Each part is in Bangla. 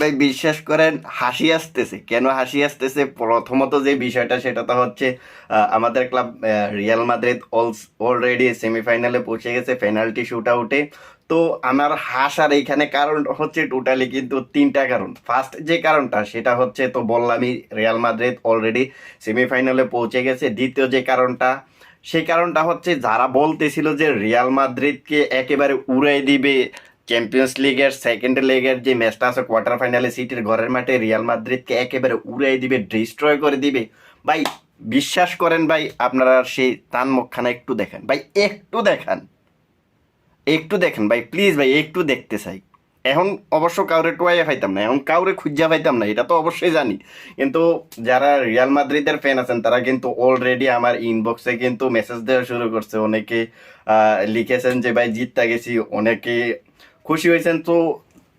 ভাই বিশ্বাস করেন, হাসি আসতেছে। কেন হাসি আসতেছে? প্রথমত যে বিষয়টা সেটা তো হচ্ছে আমাদের ক্লাব রিয়াল মাদ্রিদ অলস অলরেডি সেমিফাইনালে পৌঁছে গেছে পেনাল্টি শুট আউটে তো আমার হাসার এইখানে কারণ হচ্ছে টোটালি কিন্তু তিনটা কারণ। ফার্স্ট যে কারণটা, সেটা হচ্ছে তো বললামই, রিয়াল মাদ্রিদ অলরেডি সেমিফাইনালে পৌঁছে গেছে। দ্বিতীয় যে কারণটা, সেই কারণটা হচ্ছে যারা বলতেছিল যে রিয়াল মাদ্রিদকে একেবারে উড়াই দিবে চ্যাম্পিয়ন্স লিগের সেকেন্ড লেগের যে ম্যাচটা আছে কোয়ার্টার ফাইনালে সিটির ঘরের মাঠে রিয়াল মাদ্রিদকে একেবারে উড়াই দিবে ডিস্ট্রয় করে দিবে। ভাই, বিশ্বাস করেন ভাই, আপনারা সেই তান মুখখানা একটু দেখেন। ভাই, একটু দেখান। একটু দেখেন ভাই প্লিজ ভাই, একটু দেখতে চাই। এখন অবশ্য কাউরে টোয়াইয়া পাইতাম না, এখন কাউরে খুঁজা পাইতাম না, এটা তো অবশ্যই জানি। কিন্তু যারা রিয়াল মাদ্রিদের ফ্যান আছেন, তারা কিন্তু অলরেডি আমার ইনবক্সে কিন্তু মেসেজ দেওয়া শুরু করছে। অনেকে লিখেছেন যে, ভাই, জিততে গেছি। অনেকে খুশি হয়েছেন তো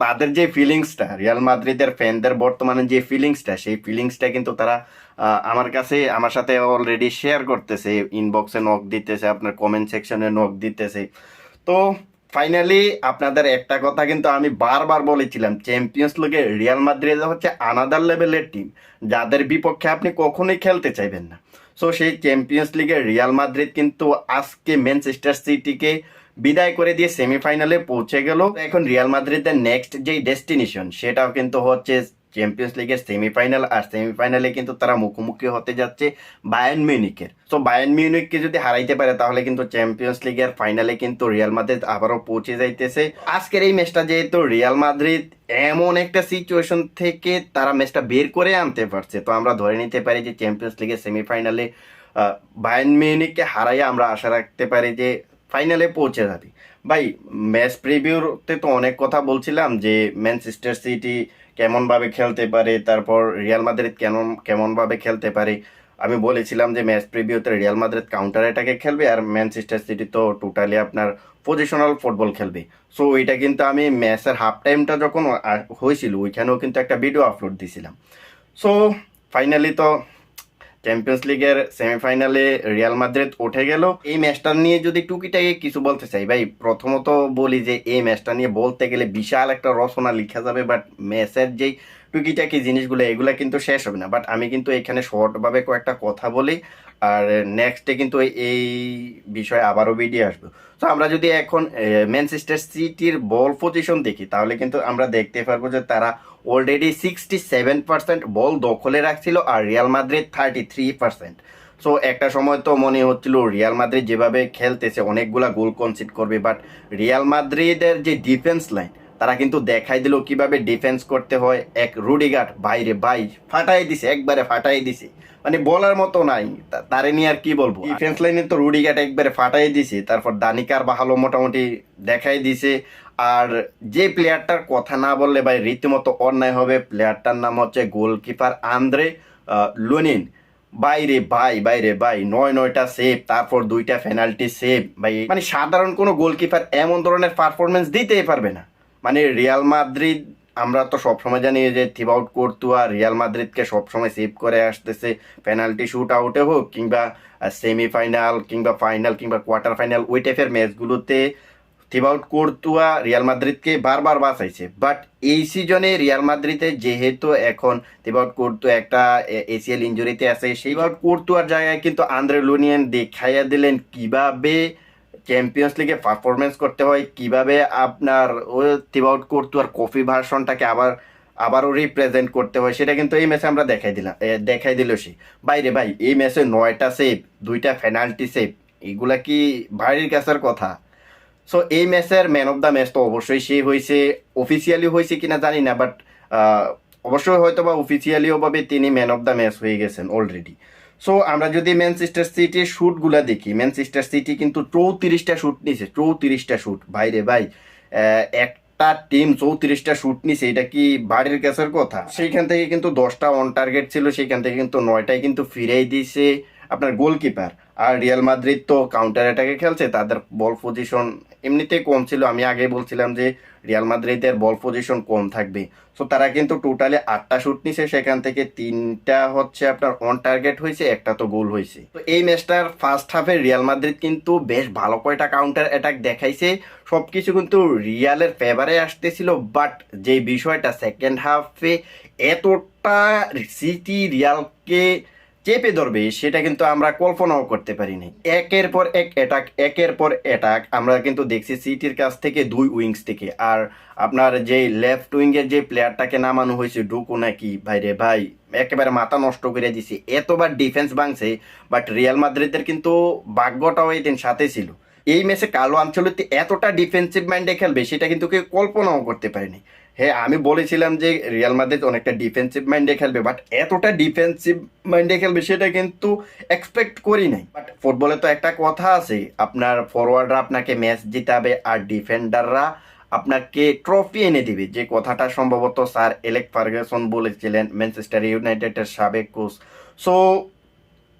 তাদের যে ফিলিংসটা রিয়াল মাদ্রিদের ফ্যানদের বর্তমানে যে ফিলিংসটা সেই ফিলিংসটা কিন্তু তারা আমার কাছে, আমার সাথে অলরেডি শেয়ার করতেছে ইনবক্সে নক দিতেছে, আপনার কমেন্ট সেকশনে নক দিতেছে। তো ফাইনালি আপনাদের একটা কথা কিন্তু আমি বারবার বলেছিলাম চ্যাম্পিয়ন্স লিগে রিয়াল মাদ্রিদ হচ্ছে আনাদার লেভেলের টিম যাদের বিপক্ষে আপনি কখনোই খেলতে চাইবেন না। সো সেই চ্যাম্পিয়ন্স লিগে রিয়াল মাদ্রিদ কিন্তু আজকে ম্যানচেস্টার সিটিকে বিদায় করে দিয়ে সেমিফাইনালে পৌঁছে গেল। এখন রিয়াল মাদ্রিদের নেক্সট যেই ডেস্টিনেশন সেটাও কিন্তু হচ্ছে চ্যাম্পিয়ন্স লিগের সেমিফাইনাল আর সেমিফাইনালে কিন্তু তারা মুখোমুখি হতে যাচ্ছে বায়ান মিউনিকের তো বায়ান মিউনিককে যদি হারাইতে পারে, তাহলে কিন্তু চ্যাম্পিয়ন্স লিগের ফাইনালে কিন্তু রিয়াল মাদ্রিদ আবারও পৌঁছে যাইতেছে। আজকের এই ম্যাচটা যেহেতু রিয়াল মাদ্রিদ এমন একটা সিচুয়েশন থেকে তারা ম্যাচটা বের করে আনতে পারছে। তো আমরা ধরে নিতে পারি যে চ্যাম্পিয়ন্স লিগের সেমিফাইনালে বায়ান মিউনিককে হারাইয়া আমরা আশা রাখতে পারি যে ফাইনালে পৌঁছে যাবে। ভাই ম্যাচ প্রিভিউতে তো অনেক কথা বলছিলাম যে ম্যানচেস্টার সিটি কেমনভাবে খেলতে পারে, তারপর রিয়াল মাদ্রিদ কেমন, কেমনভাবে খেলতে পারে। আমি বলেছিলাম যে ম্যাচ প্রিভিউতে রিয়াল মাদ্রিদ কাউন্টার অ্যাটাকে খেলবে আর ম্যানচেস্টার সিটি তো টোটালি আপনার পজিশনাল ফুটবল খেলবে। সো ওইটা কিন্তু আমি ম্যাচের হাফ টাইমটা যখন হয়েছিল, ওইখানেও কিন্তু একটা ভিডিও আপলোড দিয়েছিলাম সো ফাইনালি তো চ্যাম্পিয়ন্স লিগের সেমিফাইনালে রিয়াল মাদ্রিদ উঠে গেল। এই ম্যাচটা নিয়ে যদি টুকিটাকে কিছু বলতে চাই, ভাই, প্রথমত বলি যে, এই ম্যাচটা নিয়ে বলতে গেলে বিশাল একটা রচনা লিখা যাবে বাট ম্যাচের যেই টুকিটাকি জিনিসগুলো, এগুলো কিন্তু শেষ হবে না। বাট আমি কিন্তু এখানে শর্টভাবে কয়েকটা কথা বলি, আর নেক্সটে কিন্তু এই- বিষয়ে আবারও ভিডিও আসবে। তো আমরা যদি এখন ম্যানচেস্টার সিটির বল পজিশন দেখি, তাহলে কিন্তু আমরা দেখতে পারব যে তারা already sixty seven percent ball দখলে রাখছিল আর Real Madrid thirty three percent so একটা সময় তো মনে হচ্ছিল রিয়াল মাদ্রিদ যেভাবে খেলতেছে, অনেকগুলা গোল কনসিড করবে। বাট রিয়াল মাদ্রিদের যে ডিফেন্স লাইন তারা কিন্তু দেখাই দিল কীভাবে ডিফেন্স করতে হয়। এক রুডিগার্ড বাইরে বাই ফাটাই দিছে একবারে ফাটাই দিছে। মানে বলার মতো নাই। তারে নিয়ে আর কি বলব? ডিফেন্স লাইনে তো রুডিগার্ড একবারে ফাটাই দিছে তারপর দানিকার বাহালো মোটামুটি দেখাই দিছে। আর যে প্লেয়ারটার কথা না বললে ভাই রীতিমতো অন্যায় হবে। প্লেয়ারটার নাম হচ্ছে গোলকিপার আন্দ্রে লুনিন। বাইরে ভাই বাইরে ভাই নয় নয়টা সেভ তারপর দুইটা পেনাল্টি সেভ ভাই মানে সাধারণ কোনো গোলকিপার এমন ধরনের পারফরমেন্স দিতেই পারবে না। মানে রিয়াল মাদ্রিদ আমরা তো সবসময় জানি যে থিব আউট করতুয়া রিয়াল মাদ্রিদকে সবসময় সেভ করে আসতেছে। পেনাল্টি শুট আউটে হোক কিংবা সেমিফাইনাল কিংবা ফাইনাল কিংবা কোয়ার্টার ফাইনাল ওই টাইপের ম্যাচগুলোতে থিব আউট করতুয়া রিয়াল মাদ্রিদকে বারবার বাঁচাইছে। বাট এই সিজনে রিয়াল মাদ্রিদে যেহেতু এখন থিব আউট করতু একটা এসিএল ইঞ্জুরিতে আছে, সেই করতুয়ার জায়গায় কিন্তু আন্দ্রে লুনিয়ান দেখাইয়া দিলেন কীভাবে চ্যাম্পিয়ন্স লিগে পারফরমেন্স করতে হয়, কীভাবে আপনার ও থিব আউট করতুয়ার কফি ভার্সনটাকে আবার, আবারও রিপ্রেজেন্ট করতে হয়, সেটা কিন্তু এই ম্যাচে আমরা দেখাই দিলাম দেখাই দিল সে। বাইরে ভাই, এই ম্যাচে নয়টা সেভ দুইটা পেনাল্টি সেভ এগুলা কি ভাইয়ের কাছের কথা? সো এই ম্যাচের ম্যান অফ দ্য ম্যাচ তো অবশ্যই সে হয়েছে অফিসিয়ালি হয়েছে কিনা জানি না বাট অবশ্যই হয়তো বা অফিসিয়ালিও ভাবে তিনি ম্যান অফ দ্য ম্যাচ হয়ে গেছেন অলরেডি সো আমরা যদি ম্যানচেস্টার সিটির শ্যুটগুলো দেখি ম্যানচেস্টার সিটি কিন্তু চৌত্রিশটা শ্যুট নিছে, চৌত্রিশটা শ্যুট বাইরে ভাই একটা টিম চৌত্রিশটা শ্যুট নিছে, এটা কি বাড়ির কাছের কথা? সেইখান থেকে কিন্তু দশটা অন টার্গেট ছিল, সেইখান থেকে কিন্তু নয়টাই কিন্তু ফিরেই দিয়েছে আপনার গোলকিপার আর রিয়াল মাদ্রিদ তো কাউন্টার অ্যাটাকে খেলছে, তাদের বল পজিশন এমনিতেই কম ছিল। আমি আগে বলছিলাম যে রিয়াল মাদ্রিদের বল পজিশন কম থাকবে। সো তারা কিন্তু টোটালি আটটা শুট নিছে, সেখান থেকে তিনটা হচ্ছে আপনার অন টার্গেট হয়েছে, একটা তো গোল হয়েছে। তো এই ম্যাচটার ফার্স্ট হাফে রিয়াল মাদ্রিদ কিন্তু বেশ ভালো কয়টা কাউন্টার অ্যাটাক দেখাইছে। সব কিছু কিন্তু রিয়ালের ফেভারে আসতেছিল বাট যে বিষয়টা সেকেন্ড হাফে এতটা সিটি রিয়ালকে চেপে ধরবে, সেটা কিন্তু আমরা কল্পনাও করতে পারিনি। একের পর এক অ্যাটাক একের পর অ্যাটাক আমরা কিন্তু দেখছি সিটির কাছ থেকে দুই উইংস থেকে। আর আপনার যে লেফট উইংয়ের যে প্লেয়ারটাকে নামানো হয়েছে ডুকু নাকি? ভাইরে ভাই, একেবারে মাথা নষ্ট করে দিছে। এতবার ডিফেন্স ভাঙছে বাট রিয়াল মাদ্রিদের কিন্তু ভাগ্যটাও এই দিন সাথে ছিল। এই ম্যাচে কালো আঞ্চলিক এতটা ডিফেন্সিভ মাইন্ডে খেলবে, সেটা কিন্তু কেউ কল্পনাও করতে পারেনি। হ্যাঁ আমি বলেছিলাম যে রিয়াল মাদ্রিদ অনেকটা ডিফেন্সিভ মাইন্ডে খেলবে বাট এতটা ডিফেন্সিভ মাইন্ডে খেলবে সেটা কিন্তু এক্সপেক্ট করি নাই। বাট ফুটবলে তো একটা কথা আছে, আপনার ফরওয়ার্ডরা আপনাকে ম্যাচ জিতাবে আর ডিফেন্ডাররা আপনাকে ট্রফি এনে দিবে। যে কথাটা সম্ভবত স্যার এলেক ফার্গাসন বলেছিলেন ম্যানচেস্টার ইউনাইটেডের সাবেক কোচ সো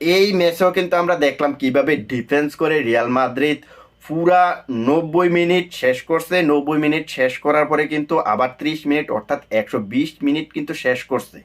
এই ম্যাচেও কিন্তু আমরা দেখলাম কীভাবে ডিফেন্স করে রিয়াল মাদ্রিদ পুরা নব্বই মিনিট শেষ করছে। নব্বই মিনিট শেষ করার পরে কিন্তু আবার ত্রিশ মিনিট, অর্থাৎ একশো বিশ মিনিট কিন্তু শেষ করছে।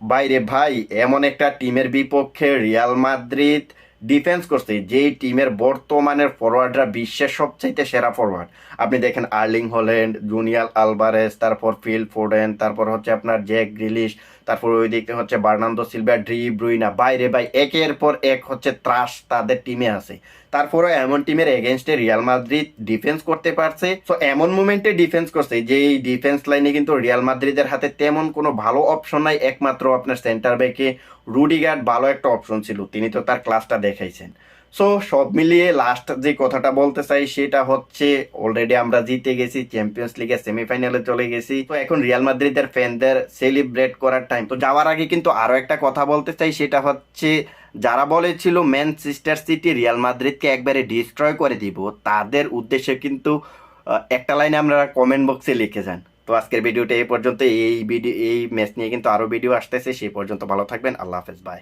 বাইরে ভাই, এমন একটা টিমের বিপক্ষে রিয়াল মাদ্রিদ ডিফেন্স করছে, যেই টিমের বর্তমানের ফরওয়ার্ডরা বিশ্বের সবচাইতে সেরা ফরওয়ার্ড আপনি দেখেন আর্লিং হল্যান্ড, জুনিয়াল আলভারেস তারপর ফিল ফোর্ডেন, তারপর হচ্ছে আপনার জ্যাক গ্রিলিশ, তারপর ওই দিকে হচ্ছে বার্নান্দো সিলভা, ড্রি ব্রুইনা। বাইরে ভাই, একের পর এক হচ্ছে ত্রাস তাদের টিমে আছে। তারপরে এমন টিমের এগেনস্টে রিয়াল মাদ্রিদ ডিফেন্স করতে পারছে। তো এমন মুমেন্টে ডিফেন্স করছে যে এই ডিফেন্স লাইনে কিন্তু রিয়াল মাদ্রিদের হাতে তেমন কোনো ভালো অপশন নাই। একমাত্র আপনার সেন্টার ব্যাকে রুডিগার্ড ভালো একটা অপশন ছিল। তিনি তো তার ক্লাসটা দেখাইছেন। সো সব মিলিয়ে লাস্ট যে কথাটা বলতে চাই সেটা হচ্ছে অলরেডি আমরা জিতে গেছি চ্যাম্পিয়ন্স লিগের সেমিফাইনালে চলে গেছি। তো এখন রিয়াল মাদ্রিদের ফ্যানদের সেলিব্রেট করার টাইম তো যাওয়ার আগে কিন্তু আরও একটা কথা বলতে চাই, সেটা হচ্ছে যারা বলেছিল ম্যানচেস্টার সিটি রিয়াল মাদ্রিদকে একবারে ডিস্ট্রয় করে দিব, তাদের উদ্দেশ্যে কিন্তু একটা লাইনে আমরা কমেন্ট বক্সে লিখে যান। তো আজকের ভিডিওটা এই পর্যন্ত। এই ভিডিও এই ম্যাচ নিয়ে কিন্তু আরও ভিডিও আসতেছে। সেই পর্যন্ত ভালো থাকবেন। আল্লাহ হাফেজ। বাই